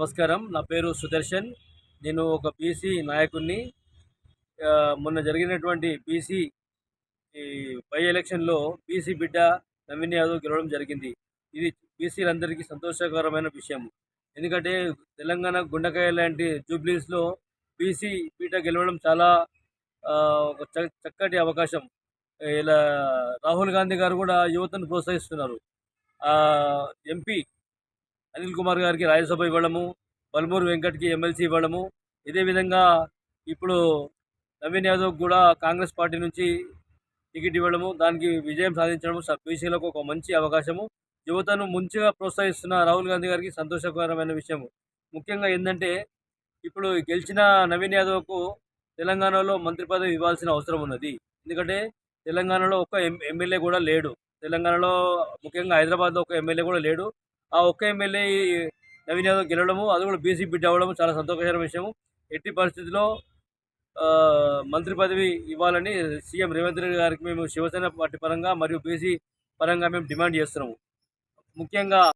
నమస్కారం. నా పేరు సుదర్శన్. నేను ఒక బీసీ నాయకుడిని. మొన్న జరిగినటువంటి బీసీ ఈ బై ఎలక్షన్లో బీసీ బిడ్డ నవీన్ యాదవ్ గెలవడం జరిగింది. ఇది బీసీలందరికీ సంతోషకరమైన విషయం. ఎందుకంటే తెలంగాణ గుండకాయ లాంటి జూబ్లీస్లో బీసీ బిడ్డ గెలవడం చాలా ఒక చ- చక్కటి అవకాశం. ఇలా రాహుల్ గాంధీ గారు కూడా యువతను ప్రోత్సహిస్తున్నారు. ఎంపీ అనిల్ కుమార్ గారికి రాజ్యసభ ఇవ్వడము బల్మూరు వెంకట్కి ఎమ్మెల్సీ ఇవ్వడము. ఇదే విధంగా ఇప్పుడు నవీన్ యాదవ్ కూడా కాంగ్రెస్ పార్టీ నుంచి టికెట్ ఇవ్వడము దానికి విజయం సాధించడం బీసీలకు ఒక మంచి అవకాశము. యువతను మంచిగా ప్రోత్సహిస్తున్న రాహుల్ గాంధీ గారికి సంతోషకరమైన విషయం ముఖ్యంగా ఏంటంటే ఇప్పుడు గెలిచిన నవీన్ యాదవ్కు తెలంగాణలో మంత్రి పదవి ఇవ్వాల్సిన అవసరం ఉన్నది. ఎందుకంటే తెలంగాణలో ఒక ఎం ఎమ్మెల్యే కూడా లేడు. తెలంగాణలో ముఖ్యంగా హైదరాబాద్లో ఒక ఎమ్మెల్యే కూడా లేడు. ఆ ఒక్క ఎమ్మెల్యే నవీన్ యాదవ్ గెలవడము అది కూడా బీసీ బిడ్డ అవ్వడం చాలా సంతోషకరమైన విషయం ఎట్టి పరిస్థితుల్లో మంత్రి పదవి ఇవ్వాలని సీఎం రేవంత్ రెడ్డి గారికి మేము శివసేన పార్టీ పరంగా మరియు బీసీ పరంగా మేము డిమాండ్ చేస్తున్నాము. ముఖ్యంగా